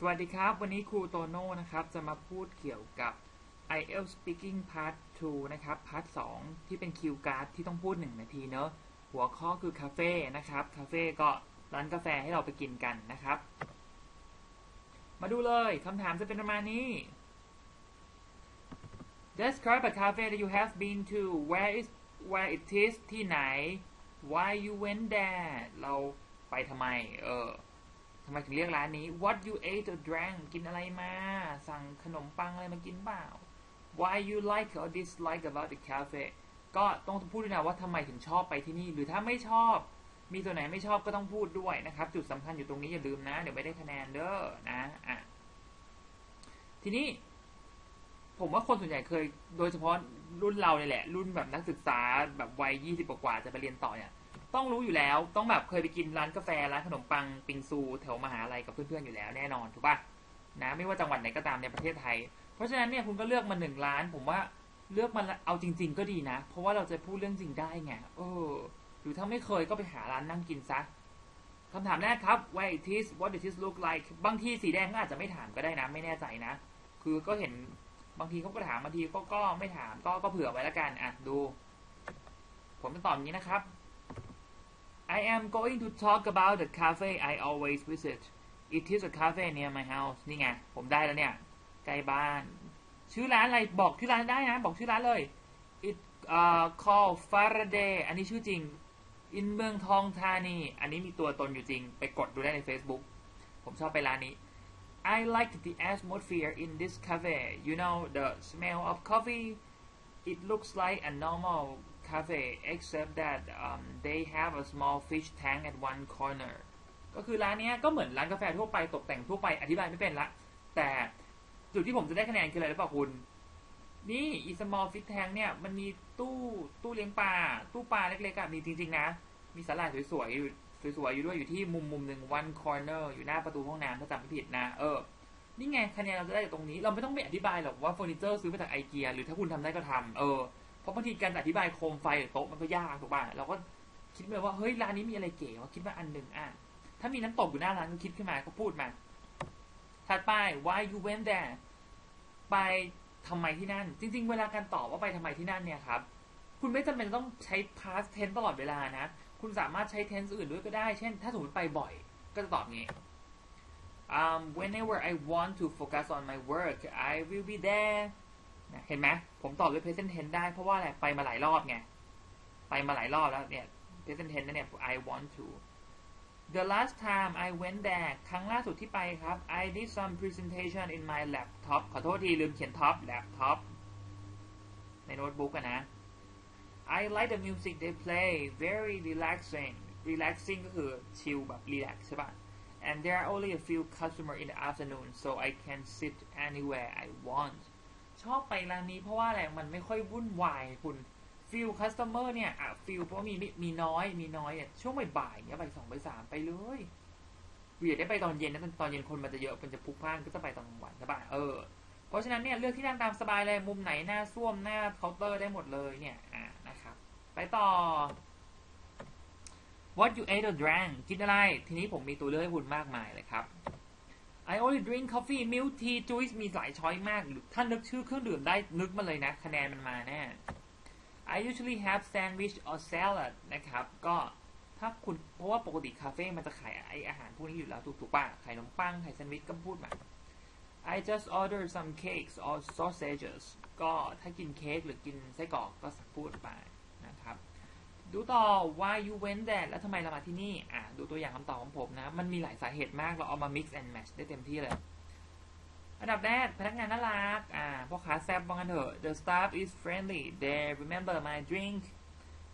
สวัสดีครับ วันนี้ครูโตโน่นะครับ จะมาพูดเกี่ยวกับ IELTS Speaking Part 2 นะครับ Part 2 ที่เป็นคิวการ์ดที่ต้องพูด 1 นาทีเนอะหัวข้อคือคาเฟ่นะครับ คาเฟ่ก็ร้านกาแฟให้เราไปกินกันนะครับ มาดูเลยคำถามจะเป็นประมาณนี้ Describe a cafe that you have been to where is where it is ที่ไหน why you went there เราไปทำไม เออ ทำไมถึงเรียกร้านนี้ What you ate or drank กินอะไรมา สั่งขนมปังอะไรมากินเปล่า Why you like or dislike about the cafe ก็ต้องพูดด้วยนะว่าทำไมถึงชอบไปที่นี่ หรือถ้าไม่ชอบ มีตัวไหนไม่ชอบก็ต้องพูดด้วยนะครับ จุดสำคัญอยู่ตรงนี้อย่าลืมนะ เดี๋ยวไม่ได้คะแนนเด้อนะอะทีนี้ ผมว่าคนส่วนใหญ่เคย โดยเฉพาะรุ่นเราเนี่ยแหละ รุ่นแบบนักศึกษาแบบวัยยี่สิบกว่าจะไปเรียนต่อเนี่ย ต้องรู้อยู่แล้ว ต้องแบบเคยไปกินร้านกาแฟร้านขนมปังปิงซูแถวมหาลัยกับเพื่อนๆอยู่แล้วแน่นอนถูกปะนะไม่ว่าจังหวัดไหนก็ตามในประเทศไทย เพราะฉะนั้นเนี่ยคุณก็เลือกมาหนึ่งร้าน ผมว่าเลือกมาเอาจริง ๆ ก็ดีนะ เพราะว่าเราจะพูดเรื่องจริงได้ไงเออหรือถ้าไม่เคยก็ไปหาร้านนั่งกินซะคำถามแรกครับ where it is what does it look like บางทีสีแดงก็อาจจะไม่ถามก็ได้นะ ไม่แน่ใจนะ คือก็เห็นบางทีเขาก็ถามบางทีก็ก็ไม่ถามก็ก็เผื่อไว้แล้วกันอะดู ผมจะตอบอย่างนี้นะครับ I am going to talk about the cafe I always visit. It is a cafe near my house. นี่ไง ผมได้แล้วเนี่ย ใกล้บ้าน ชื่อร้านอะไร บอกชื่อร้านได้นะ บอกชื่อร้านเลย It uh called Faraday อันนี้ชื่อจริง in เมืองทองธานี อันนี้มีตัวตนอยู่จริง ไปกดดูได้ใน Facebook ผมชอบไปร้านนี้ I like the atmosphere in this cafe. You know, the smell of coffee. It looks like a normal cafe except that um, they have a small fish tank at one corner ก็คือร้านนี้ก็เหมือนร้านกาแฟทั่วไปตกแต่งทั่วไปอธิบายไม่เป็นละ แต่จุดที่ผมจะได้คะแนนคืออะไรหรือเปล่าคุณ นี่ อี small fish tank เนี่ยมันมีตู้ตู้เลี้ยงปลาตู้ปลาเล็กๆอะมีจริง ๆ นะ มีสาหร่ายสวยๆอยู่สวยๆอยู่ด้วยอยู่ที่มุมมุมหนึ่ง one corner อยู่หน้าประตูห้องน้ำถ้าจำไม่ผิดนะ เออ นี่ไงคะแนนเราจะได้จากตรงนี้ เราไม่ต้องไปอธิบายหรอกว่าเฟอร์นิเจอร์ซื้อมาจากไอเกียหรือถ้าคุณทำได้ก็ทำเออ เพราะบางทีการอธิบายโคมไฟหรือโต๊ะมันก็ยากถูกป่ะเราก็คิดไปว่าเฮ้ยร้านนี้มีอะไรเก๋วะคิดว่าอันหนึ่งอะถ้ามีน้ำตกอยู่หน้าร้านก็คิดขึ้นมาก็พูดมาถัดไป why you went there ไปทำไมที่นั่น จริง ๆ เวลาการตอบว่าไปทำไมที่นั่นเนี่ยครับ คุณไม่จำเป็นต้องใช้ past tense ตลอดเวลานะ คุณสามารถใช้ tense อื่นด้วยก็ได้ เช่น ถ้าสมมติไปบ่อย ก็จะตอบงี้ um, whenever I want to focus on my work I will be there เห็นไหมผมตอบด้วย present tense ได้เพราะว่าอะไรไปมาหลายรอบไง ไปมาหลายรอบแล้วเนี่ย present tense นั่นเนี่ย I want to the last time I went there ครั้งล่าสุดที่ไปครับ I did some presentation in my laptop ขอโทษทีลืมเขียน top laptop ในโน้ตบุ๊กนะ I like the music they play very relaxing relaxing ก็คือชิลแบบ relax ใช่ป่ะ and there are only a few customer in the afternoon so I can sit anywhere I want ชอบไปร้านนี้เพราะว่าอะไรมันไม่ค่อยวุ่นวายคุณฟิลคัสเตอร์เนี่ยอะฟิลเพราะมีมีน้อยมีน้อยอะช่วงบ่ายเนี้ยบ่ายสองบ่ายสามไปเลยเวียดได้ไปตอนเย็นนะตอนเย็นคนมันจะเยอะมันจะพลุกพล่านก็จะไปตอนกลางวันใช่ปะเออเพราะฉะนั้นเนี่ยเลือกที่นั่งตามสบายเลยมุมไหนหน้าส้วมหน้าเคาน์เตอร์ได้หมดเลยเนี่ยอะนะครับ ไปต่อ What you ate or drank กินอะไร ทีนี้ผมมีตัวเลือกให้คุณมากมายเลยครับ I only drink coffee milk tea juice มีหลายช้อยมากถ้านึกชื่อเครื่องดื่มได้นึกมาเลยนะ คะแนนมันมาแน่ I usually have sandwich or salad นะครับ ก็ถ้าคุณเพราะว่าปกติคาเฟ่มันจะขายไออาหารพวกนี้อยู่แล้วถูกถูกป่ะไข่นมปังไข่แซนด์วิชก็พูดมา I just order some cakes or sausages ก็ถ้ากินเค้กหรือกินไส้กรอกก็พูดไปนะครับ ดูต่อ why you went there แล้วทำไมเรามาที่นี่ อะ ดูตัวอย่างคำตอบของผมนะ มันมีหลายสาเหตุมากเราเอามา mix and match ได้เต็มที่เลย อันดับแรกพนักงานน่ารัก อ่าพ่อค้าแซ่บบ้างกันเถอะ the staff is friendly they remember my drink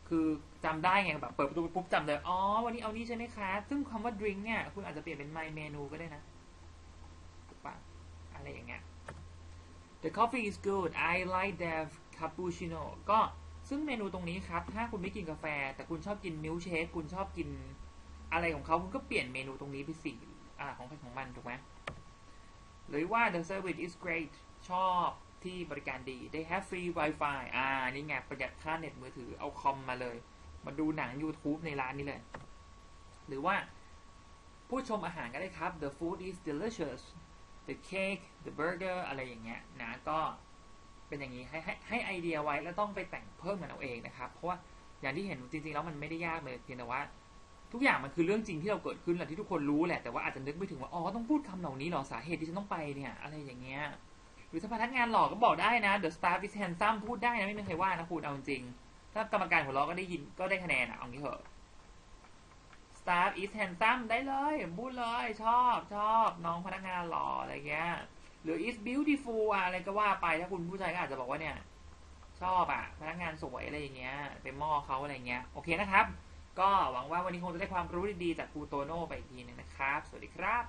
คือจำได้ไงแบบเปิดประตูปุ๊บจำเลยอ๋อวันนี้เอานี้ใช่ไหมคะ ซึ่งคำว่า drink เนี่ย คุณอาจจะเปลี่ยนเป็น my menu ก็ได้นะถูกปะอะไรอย่างเงี้ย the coffee is good I like the cappuccino ก็ซึ่งเมนูตรงนี้ครับ ถ้าคุณไม่กินกาแฟ แต่คุณชอบกินมิลเชค คุณชอบกิน อะไรของเขาคุณก็เปลี่ยนเมนูตรงนี้ไปสิอ่าของใครของมันถูกไหมหรือว่า the service is great ชอบที่บริการดี they have free wifi อ่า นี่ไงประหยัดค่าเน็ตมือถือเอาคอมมาเลย มาดูหนัง YouTube ในร้านนี้เลย หรือว่า ผู้ชมอาหารก็ได้ครับ the food is delicious the cake the burger อะไรอย่างเงี้ยนะก็เป็นอย่างนี้ให้ให้ให้ไอเดียไว้แล้วต้องไปแต่งเพิ่มกันเอาเองนะครับ เพราะว่าอย่างที่เห็นจริงๆแล้วมันไม่ได้ยากเลยเพียงแต่ว่า ทุกอย่างมันคือเรื่องจริงที่เราเกิดขึ้นแหละที่ทุกคนรู้แหละแต่ว่าอาจจะนึกไม่ถึงว่าอ๋อต้องพูดคำเหล่านี้เหรอสาเหตุที่ฉันต้องไปเนี่ย อะไรอย่างเงี้ยหรือถ้าพนักงานหลอกก็บอกได้นะ the staff is handsome พูดได้นะไม่มีใครว่านะคุณเอาจริงถ้ากรรมการหัวเราะก็ได้ยินก็ได้คะแนนอะเอางี้เถอะ staff is handsome ได้เลยพูดเลยชอบชอบน้องพนักงานหล่ออะไรเงี้ยหรือ is beautiful อะอะไรก็ว่าไปถ้าคุณผู้ชายก็อาจจะบอกว่าเนี่ย ชอบอะพนักงานสวยอะไรอย่างเงี้ยไปมอเขาอะไรเงี้ยโอเคนะครับ ก็หวังว่าวันนี้คงจะได้ความรู้ดีๆจากครูโตโน่ไปอีกทีหนึงนะครับ สวัสดีครับ